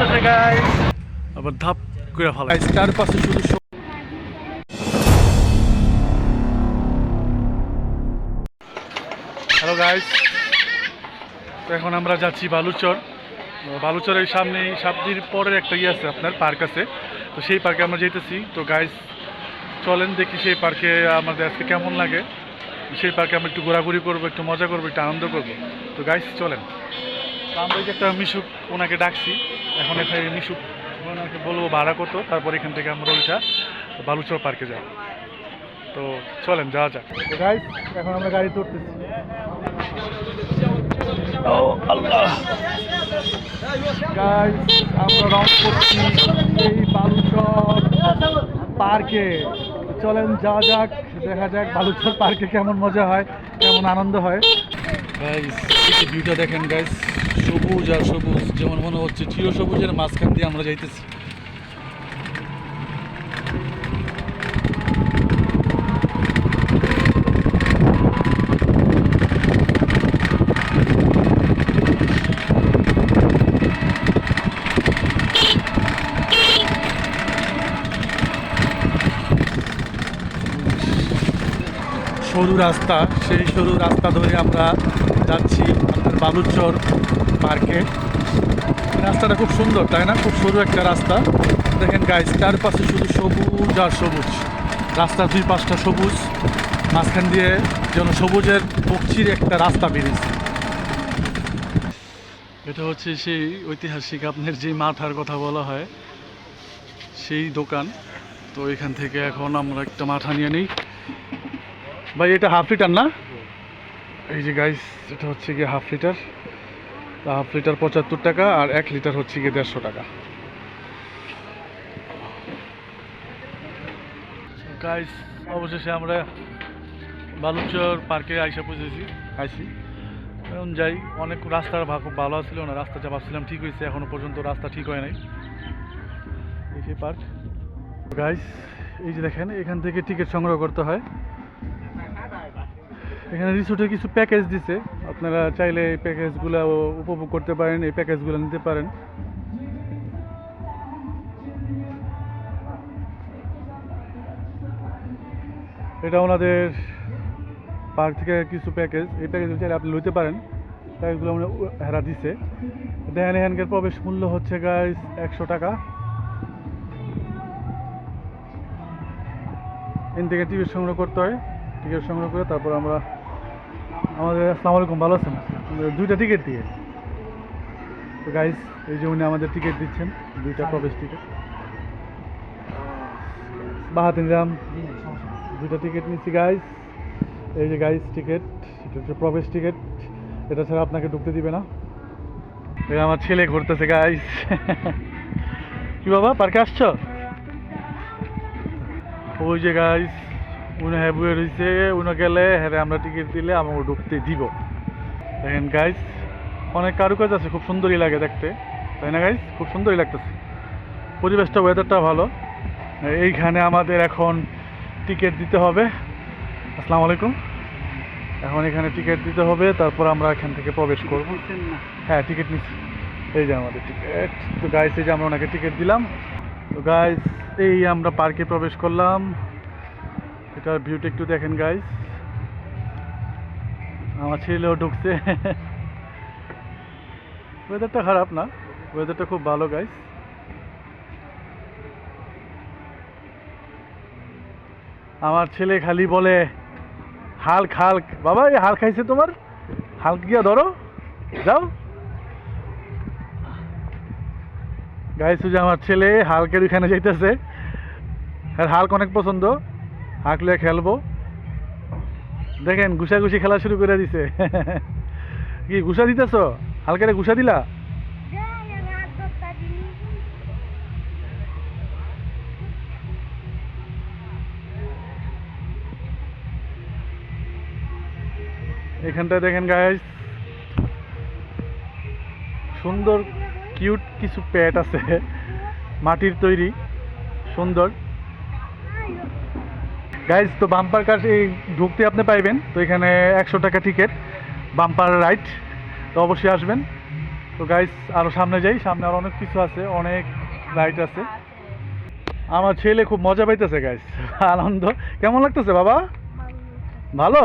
চলতেছে গাই আবার ধাপ করে ফেলা চারপাশে শুধু হ্যালো গাইস তো এখন আমরা যাচ্ছি বালুচর। বালুচরের সামনে সাবদির পরের একটা ইয়ে আছে আপনার পার্ক আছে। তো সেই পার্কে আমরা যেতেছি। তো গাইস চলেন দেখি সেই পার্কে আমাদের আজকে কেমন লাগে। সেই পার্কে আমরা একটু ঘোরাঘুরি করব একটু মজা করব একটু আনন্দ করব। তো গাইস চলেন। তো আমরা যে একটা মিশুক ওনাকে ডাকছি। এখন এখানে মিশুক ওনাকে বলব ভাড়া কত তারপর এখান থেকে আমরা ওইটা বালুচর পার্কে যাব। তো চলেন যাওয়া যাক। গাইস এখন আমরা গাড়ি তুলতেছি ও আল্লাহ। গাইস আমরা রং করছি এই বালুচর পার্কে। চলেন যাওয়া যাক দেখা যাক বালুচর পার্কে কেমন মজা হয় কেমন আনন্দ হয়। গাইস এই ভিউটা দেখেন গাইস সবুজ আর সবুজ, যেমন মনে হচ্ছে চির সবুজের মাঝখান দিয়ে আমরা যাইতেছি। সরু রাস্তা, সেই সরু রাস্তা ধরে আমরা যাচ্ছি আপনার বালুচর পার্কে রাস্তাটা খুব সুন্দর, তাই না? খুব সরু একটা রাস্তা। দেখেন গাইস চারপাশে শুধু সবুজ আর সবুজ। রাস্তার দুই পাশটা সবুজ। মাঝখান দিয়ে যেন সবুজের পক্ষীর একটা রাস্তা বেরিয়েছে। এটা হচ্ছে সেই ঐতিহাসিক আপনার যে মাঠার কথা বলা হয়, সেই দোকান। তো এখান থেকে এখন আমরা একটা মাঠা নিয়ে নিই। ভাই, এটা হাফ লিটার না? এই যে গাইস এটা হচ্ছে গিয়ে হাফ লিটার। হাফ লিটার পঁচাত্তর টাকা আর এক লিটার হচ্ছে গিয়ে দেড়শো টাকা। গাইস অবশেষে আমরা বালুচর পার্কে আইসা পৌঁছেছি। আইসি। এখন যাই অনেক রাস্তার ভাগ খুব ভালো ছিল না রাস্তা যা ভাবছিলাম ঠিক হয়েছে এখনও পর্যন্ত রাস্তা ঠিক হয় নাই। সেই পার্ক। গাইস এই যে দেখেন এখান থেকে টিকিট সংগ্রহ করতে হয়। এখানে রিসোর্টের কিছু প্যাকেজ দিছে। আপনারা চাইলে এই প্যাকেজগুলো উপভোগ করতে পারেন, এই প্যাকেজগুলো নিতে পারেন। এটা ওনাদের পার্ক থেকে কিছু প্যাকেজ। এই প্যাকেজগুলো চাইলে আপনি লইতে পারেন। প্যাকেজগুলো আমরা হেরা দিছে। দেখেন, এখানকার প্রবেশ মূল্য হচ্ছে গাইজ একশো টাকা। এন থেকে টিকিট সংগ্রহ করতে হয়। টিকিট সংগ্রহ করে তারপর আমরা আমাদের আসসালামু আলাইকুম ভালো আছেন? দুইটা টিকিট দিয়ে। তো গাইস এই যে উনি আমাদের টিকিট দিচ্ছেন দুইটা প্রবেশ টিকিট বাহাতে নিলাম দুইটা টিকিট নিচ্ছি গাইস এই যে গাইস টিকিট এটা হচ্ছে প্রবেশ টিকিট এটা ছাড়া আপনাকে ঢুকতে দিবে না। এটা আমার ছেলে ঘুরতেছে গাইস কি বাবা পার্কে আসছো? ওই যে গাইস উনি হ্যাঁ বয়ে রয়েছে উনি গেলে হ্যাঁ আমরা টিকিট দিলে আমাকে ঢুকতে দিব। দেখেন গাইস অনেক কারুকাজ আছে খুব সুন্দরই লাগে দেখতে। তাই না গাইস খুব সুন্দরই লাগতেছে। পরিবেশটা ওয়েদারটা ভালো। এইখানে আমাদের এখন টিকিট দিতে হবে। আসসালামু আলাইকুম। এখন এখানে টিকিট দিতে হবে তারপর আমরা এখান থেকে প্রবেশ করব। হ্যাঁ টিকিট নিচ্ছি। এই যে আমাদের টিকিট। তো গাইস এই যে আমরা ওনাকে টিকিট দিলাম। তো গাইস এই আমরা পার্কে প্রবেশ করলাম। এটার ভিউটা একটু দেখেন গাইস আমার ছেলেও ঢুকছে। ওয়েদারটা খারাপ না ওয়েদারটা খুব ভালো গাইস আমার ছেলে খালি বলে হালক হালক বাবা, এই হাল খাইছে তোমার? হালক গিয়া ধরো? যাও। গাইস যে আমার ছেলে হালকের ওইখানে যাইতেছে। আর হালক অনেক পছন্দ। হাঁকলে খেলব। দেখেন ঘুষাঘুষি খেলা শুরু করে দিছে। কি ঘুষা দিতেছ? হালকারে ঘুষা দিলা? এখানটায় দেখেন গাইস সুন্দর কিউট কিছু প্যাট আছে। মাটির তৈরি। সুন্দর। গাইজ তো বাম্পার কার এই ঢুকতে আপনি পাইবেন। তো এখানে একশো টাকা টিকিট বাম্পার রাইড তো অবশ্যই আসবেন। তো গাইস আরও সামনে যাই সামনে আরও অনেক কিছু আছে অনেক রাইড আছে। আমার ছেলে খুব মজা পাইতেছে গাইস আনন্দ। কেমন লাগতেছে বাবা? ভালো?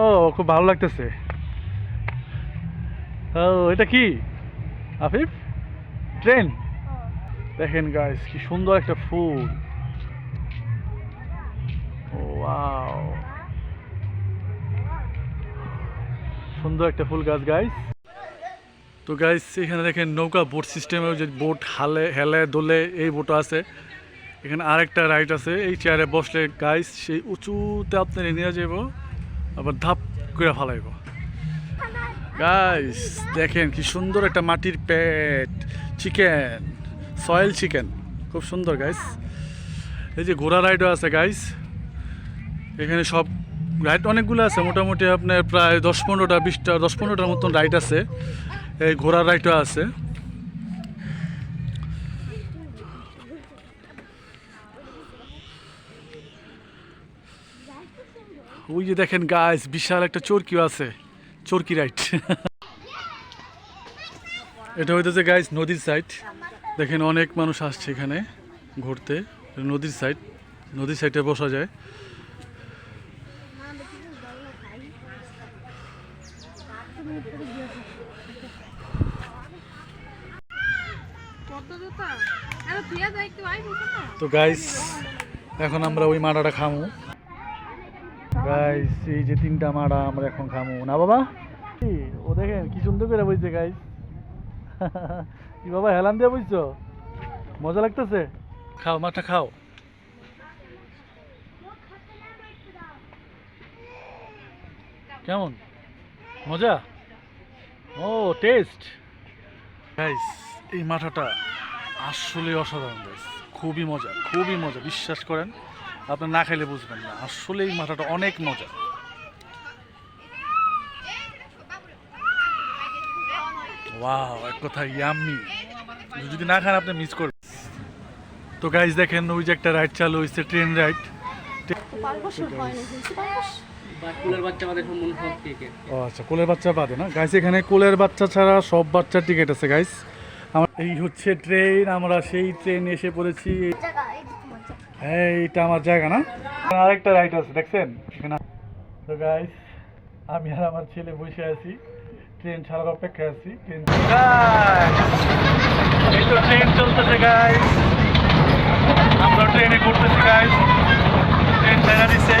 ও খুব ভালো লাগতেছে। ও এটা কি? আফিফ? ট্রেন? দেখেন গাইস কি সুন্দর একটা ফুল। ওয়াও সুন্দর একটা ফুল গাছ গাইস তো গাইস এখানে দেখেন নৌকা বোট সিস্টেমের যে বোট হালে, হেলে, দোলে, এই বোট আছে। এখানে আরেকটা রাইড আছে, এই চেয়ারে বসলে গাইস সেই উঁচুতে আপনার নিয়ে যাব আবার ধাপ করে ফালাইব। গাইস দেখেন কি সুন্দর একটা মাটির পেট চিকেন সয়েল চিকেন খুব সুন্দর গাইস এই যে ঘোড়া রাইডও আছে গাইস এখানে সব রাইড অনেকগুলো আছে। মোটামুটি আপনার প্রায় দশ পনেরোটা, বিশটা, দশ পনেরোটার মতন রাইড আছে। এই ঘোড়ার রাইডও আছে। ওই যে দেখেন গাইস বিশাল একটা চরকিও আছে। চরকি রাইড এটা হইতেছে গাইস নদীর সাইড দেখেন অনেক মানুষ আসছে এখানে ঘুরতে। নদীর সাইড নদীর সাইডে বসা যায়। তো গাইস এখন আমরা ওই মাড়াটা খামু। গাইস এই যে তিনটা মাড়া আমরা এখন খামু। না বাবা? ও দেখেন, কি সুন্দর করে বইছে গাইস কি বাবা, হেলান দিয়ে বইছো? মজা লাগতেছে? খাও, মাঠটা খাও। কেমন? মজা? ও টেস্ট গাইস এই মাথাটা আসলে অসাধারণ গাইস খুবই মজা খুবই মজা বিশ্বাস করেন। আপনি না খাইলে বুঝবেন না। আসলে এই মাথাটা অনেক মজা। ওয়াও এক কথা ইয়াম্মি যদি না খান আপনি মিস করবেন তো গাইস দেখেন ওই যে একটা রাইড চালু হয়েছে ট্রেন রাইড ও আচ্ছা কোলের বাচ্চা বাদে না? গাইস এখানে কোলের বাচ্চা ছাড়া সব বাচ্চার টিকিট আছে গাইস আমার এই হচ্ছে ট্রেন আমরা সেই ট্রেন এসে পড়েছি। হ্যাঁ এইটা আমার জায়গা না? আরেকটা রাইড আছে, দেখছেন? এখানে তো গাইস আমি আর আমার ছেলে বসে আছি। ট্রেন ছাড়ার অপেক্ষায় আছি। ট্রেন এই তো ট্রেন চলতেছে গাইস আমরা ট্রেনে ঘুরতেছি গাইস ট্রেন দেখা দিচ্ছে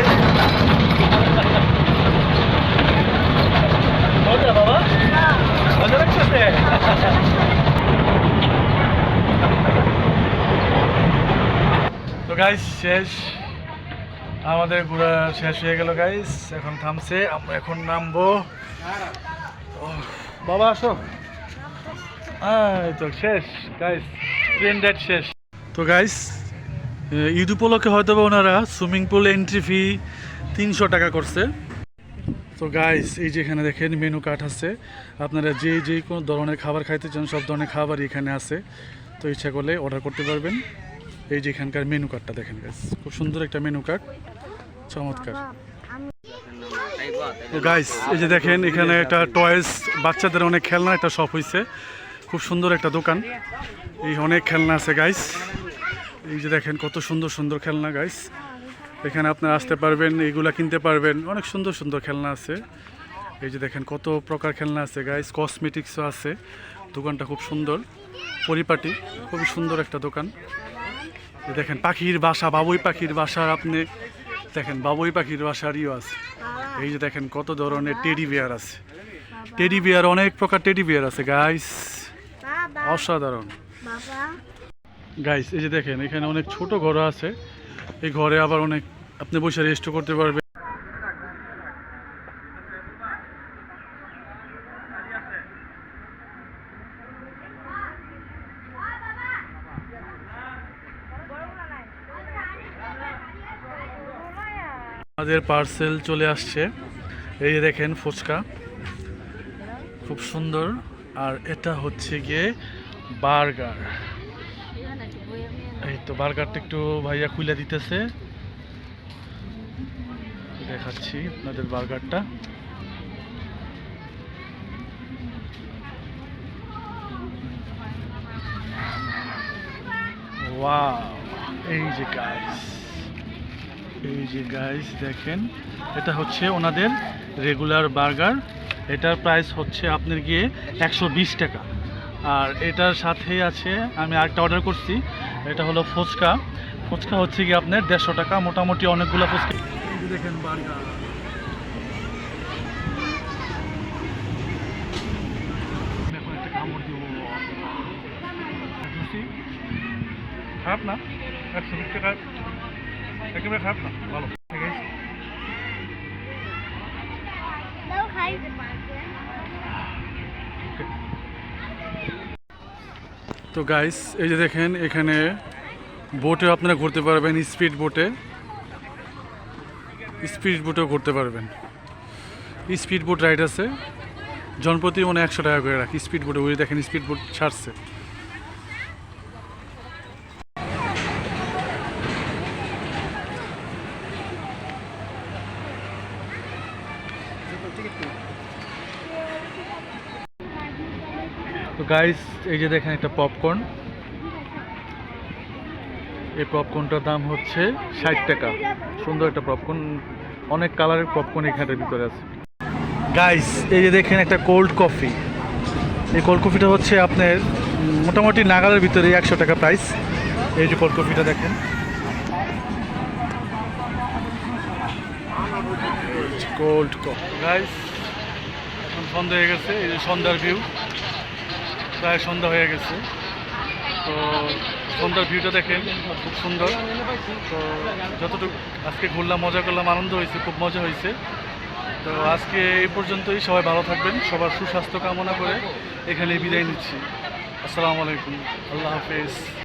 মজা বাবা মজা লাগতেছে তো গাইস শেষ। আমাদের ঘোরা শেষ হয়ে গেল গাইস এখন থামছে, আমরা এখন নামবো। বাবা, আসো। তো, শেষ গাইস ট্রেন রাইড শেষ। তো গাইস ঈদ উপলক্ষে হয়তো ওনারা সুইমিং পুল এন্ট্রি ফি তিনশো টাকা করছে। তো গাইস এই যে এখানে দেখেন মেনু কার্ড আছে। আপনারা যে যে কোনো ধরনের খাবার খাইতে চান, সব ধরনের খাবারই এখানে আছে। তো, ইচ্ছা করলে অর্ডার করতে পারবেন। এই যে এখানকার মেনু কার্ডটা দেখেন গাইস খুব সুন্দর একটা মেনু কার্ড চমৎকার। গাইস এই যে দেখেন, এখানে একটা টয়েস বাচ্চাদের অনেক খেলনা একটা শপ হয়েছে খুব সুন্দর একটা দোকান। এই অনেক খেলনা আছে গাইস এই যে দেখেন, কত সুন্দর সুন্দর খেলনা গাইস এখানে আপনারা আসতে পারবেন এইগুলা কিনতে পারবেন। অনেক সুন্দর সুন্দর খেলনা আছে। এই যে দেখেন, কত প্রকার খেলনা আছে গাইস কসমেটিক্সও আছে। দোকানটা খুব সুন্দর। পরিপাটি, খুবই সুন্দর একটা দোকান। দেখেন পাখির বাসা বাবুই পাখির বাসার আপনি দেখেন বাবুই পাখির বাসার ইও আছে। এই যে দেখেন কত ধরনের টেডি বিয়ার আছে। টেডি বিয়ার অনেক প্রকার টেডি বিয়ার আছে গাইস অসাধারণ। গাইস এই যে দেখেন এখানে অনেক ছোট ঘর আছে। এই ঘরে আবার অনেক আপনি বসে রেস্ট করতে পারবেন। আমাদের পার্সেল চলে আসছে। এই দেখেন ফুচকা। খুব সুন্দর। আর এটা হচ্ছে গিয়ে বার্গার। এই তো বার্গারটা একটু ভাইয়া খুলে দিতেছে। দেখাচ্ছি আপনাদের বার্গারটা। ওয়া এই যে কাজ এই যে গাইস দেখেন, এটা হচ্ছে ওনাদের রেগুলার বার্গার এটার প্রাইস হচ্ছে আপনার গিয়ে একশো বিশ টাকা। আর এটার সাথে আছে, আমি আরেকটা অর্ডার করছি, এটা হলো ফুচকা। ফুচকা হচ্ছে কি আপনার দেড়শো টাকা, মোটামুটি অনেকগুলো ফুচকা। দেখেন বার্গার খারাপ না? একশো বিশ একেবারে খারাপ না ভালো। তো গাইস এই যে দেখেন এখানে বোটে আপনারা ঘুরতে পারবেন স্পিড বোটে স্পিড বোটেও ঘুরতে পারবেন। স্পিড বোট রাইড আছে। জনপ্রতি মনে একশো টাকা করে রাখি। স্পিড বোটে ওই দেখেন স্পিড বোট ছাড়ছে। গাইস এই যে দেখেন একটা পপকর্ন এই পপকর্নটার দাম হচ্ছে ষাট টাকা। সুন্দর একটা পপকর্ন অনেক কালারের পপকর্ন এখানের ভিতরে আছে। গাইস এই যে দেখেন একটা কোল্ড কফি এই কোল্ড কফিটা হচ্ছে আপনার মোটামুটি নাগালের ভিতরে একশো টাকা প্রাইস এই যে কোল্ড কফিটা দেখেন। কোল্ড কফি গাইস এখন সন্ধ্যা হয়ে গেছে, এই যে সন্ধ্যার ভিউ প্রায় সন্ধ্যা হয়ে গেছে। তো সন্ধ্যার ভিউটা দেখেন, খুব সুন্দর। তো যতটুকু আজকে ঘুরলাম, মজা করলাম, আনন্দ হয়েছে, খুব মজা হয়েছে। তো আজকে এই পর্যন্তই, সবাই ভালো থাকবেন, সবার সুস্বাস্থ্য কামনা করে এখানে বিদায় নিচ্ছি। আসসালামু আলাইকুম, আল্লাহ হাফেজ।